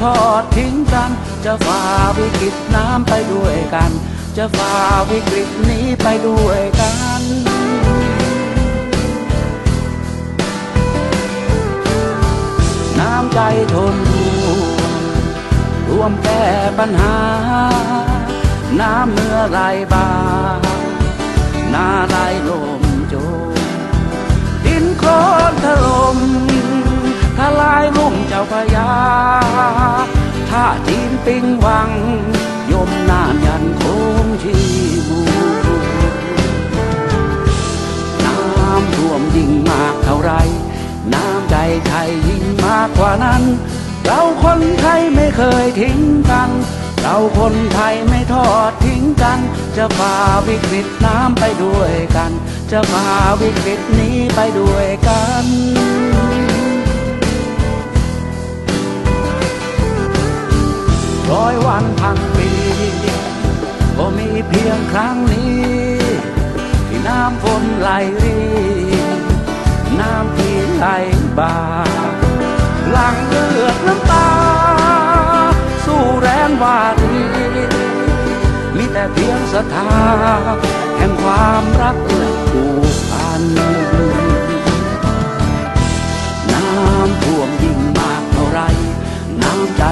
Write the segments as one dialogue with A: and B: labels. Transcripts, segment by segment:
A: ทอดทิ้งกัน จะฝ่าวิกฤตน้ำไปด้วยกัน จะฝ่าวิกฤตนี้ไปด้วยกันน้ำใจทนร่วมแก้ปัญหา น้ำเมื่อไรบานาไรลมโจมดินโคลน พยาถ้าจีนปิงวัง ยมนานยันคงชีมูน้ำท่วมยิ่งมากเท่าไร น้ำใจไทยยิ่งมากกว่านั้น เราคนไทยไม่เคยทิ้งกัน เราคนไทยไม่ทอดทิ้งกัน จะฝ่าวิกฤตน้ำไปด้วยกัน จะฝ่าวิกฤตนี้ไปด้วยกัน ร้อยวันพันปีก็มีเพียงครั้งนี้ ที่น้ำฝนไหลรีน้ำที่ไหลบาหลังเลือดน้ำตา สู้แรงวารีมีแต่เพียงศรัทธาแห่งความรักและผูกพัน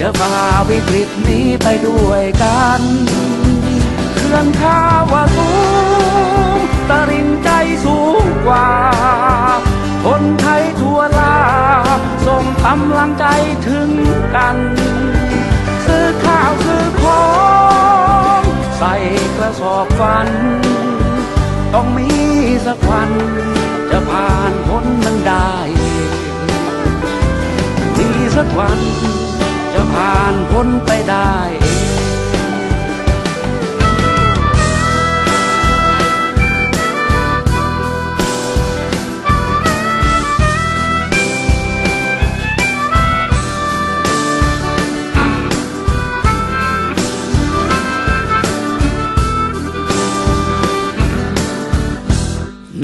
A: จะฝ่าวิกฤตนี้ไปด้วยกันเคลื่อนข้าวาสูงตริงใจสูงกว่า คนไทยทั่วลาส่งกำลังใจถึงกัน ซื้อข้าวซื้อของใส่กระสอบฟัน ต้องมีสักวันจะผ่านพ้นมันได้ มีสักวัน ผ่านพ้นไปได้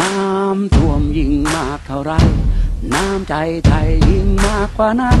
A: น้ำท่วมยิ่งมากเท่าไร น้ำใจไทยยิ่งมากกว่านั้น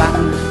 A: ัน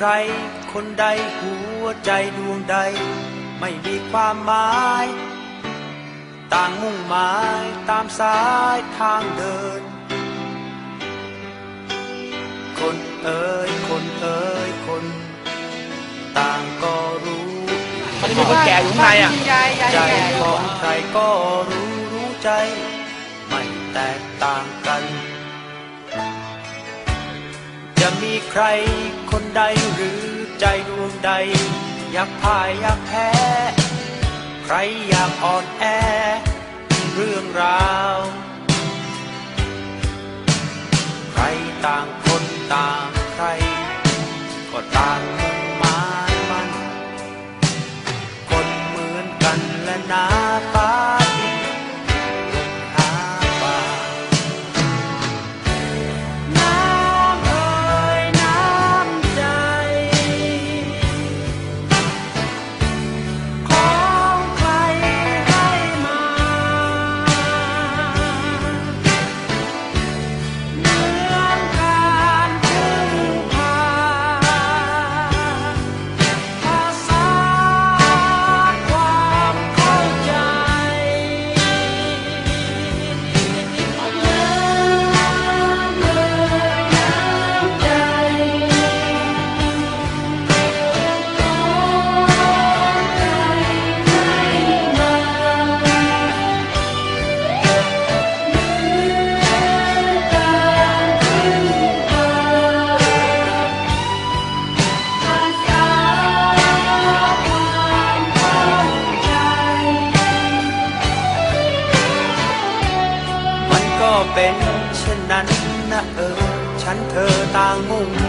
B: ใคร คนใดหัวใจดวงใด ไม่มีความหมาย ต่างมุ่งหมายตามสายทางเดิน คนเอ่ยคนเอ่ยคน ต่างก็รู้
C: มันมีคนแก่อยู่ข้างในอะ
B: ใจ
D: ก่
B: ของใครก็รู้รู้ใจ ไม่แตกต่างกัน มีใครคนใดหรือใจดวงใด อยากพ่ายอยากแพ้ ใครอยากอ่อนแอ เรื่องราว ใครต่างคนต่างใคร ก็ต่าง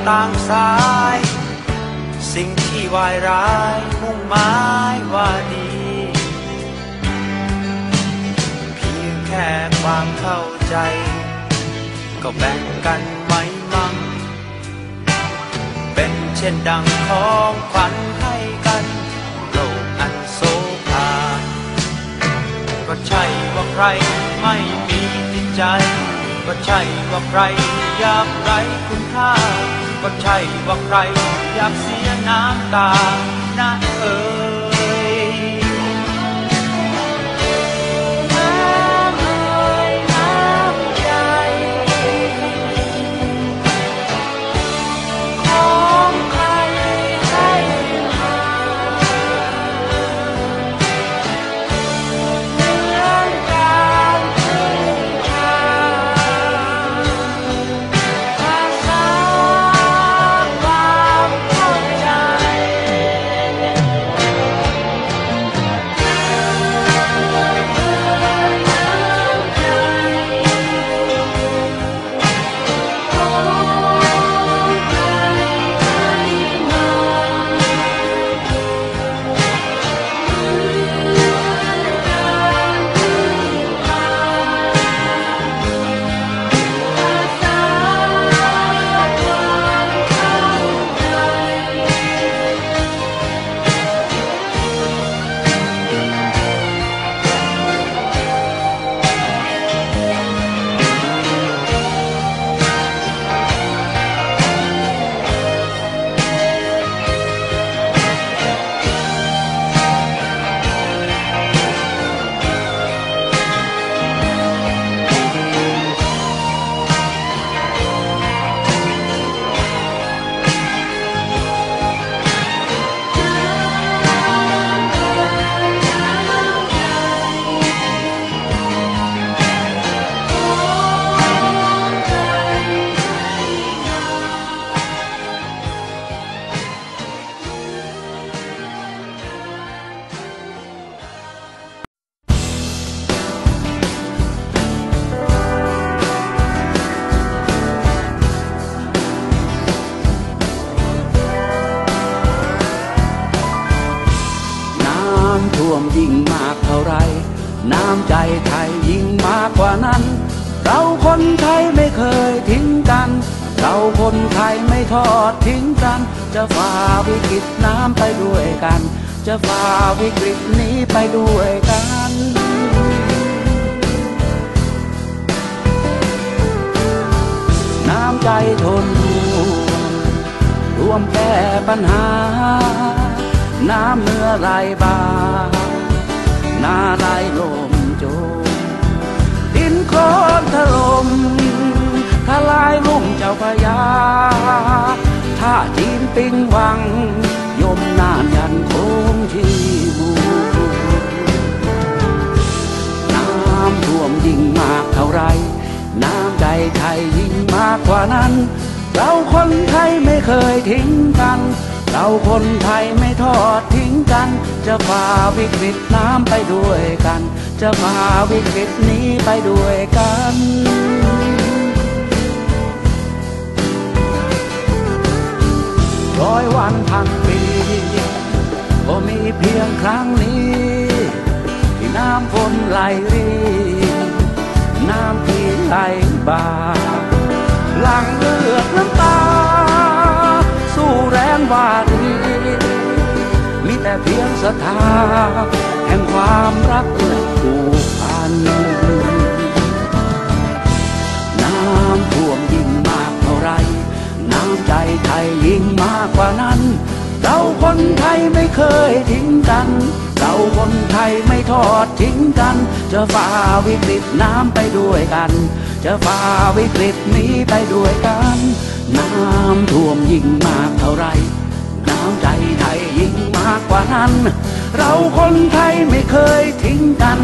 B: ต่างสาย สิ่งที่วายร้ายมุ่งหมายว่าดี เพียงแค่ความเข้าใจ ก็แบ่งกันไม่มั่ง เป็นเช่นดังของขวัญให้กันโลกอันโซภาก็ใช่ว่าใครไม่มีจิตใจ ก็ใช่ว่าใครอยากไรคุณค่า ก็ใช่ว่าใครอยากเสียน้ำตานะเออ น้ำใจ
A: ไทยยิ่งมากกว่านั้น เราคนไทยไม่เคยทิ้งกัน เราคนไทยไม่ทอดทิ้งกัน จะฝ่าวิกฤตน้ำไปด้วยกัน จะฝ่าวิกฤตนี้ไปด้วยกันน้ำใจทนร่วมแก้ปัญหา น้ำเมื่อไรบา น้าไหลลมโจมดินโคลนถล่มทลายลุ่มเจ้าพยาถ้าจีนปิงวัง ยมนานยันคงชีวูน้ำท่วมยิ่งมากเท่าไร น้ำใจไทยยิ่งมากกว่านั้น เราคนไทยไม่เคยทิ้งกัน เราคนไทยไม่ทอดทิ้งกัน จะฝ่าวิกฤตน้ำไปด้วยกัน จะฝ่าวิกฤตนี้ไปด้วยกันร้อยวันพันปีก็มีเพียงครั้งนี้ ที่น้ำฝนไหลรีน้ำที่ไหลบ่าหลังเลือดน้ำตา แรงวารีมีแต่เพียงศรัทธาแห่งความรักและผูกพัน น้ำท่วมยิ่งมากเท่าไร น้ำใจไทยยิ่งมากกว่านั้น เราคนไทยไม่เคยทิ้งกัน เราคนไทยไม่ทอดทิ้งกัน จะฝ่าวิกฤตน้ำไปด้วยกัน จะฝ่าวิกฤตนี้ไปด้วยกัน น้ำท่วมยิ่งมากเท่าไรน้ำใจไทยยิ่งมากกว่านั้น เราคนไทยไม่เคยทิ้งกัน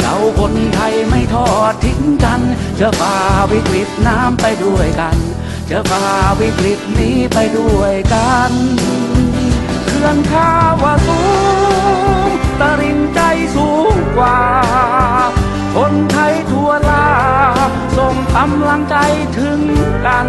A: เราคนไทยไม่ทอดทิ้งกันจะฝ่าวิกฤตน้ำไปด้วยกันจะฝ่าวิกฤตนี้ไปด้วยกันเขื่อนข้าวาสูงตริงใจสูงกว่า คนไทยทั่วลาส่งกำลังใจถึงกัน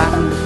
A: ัน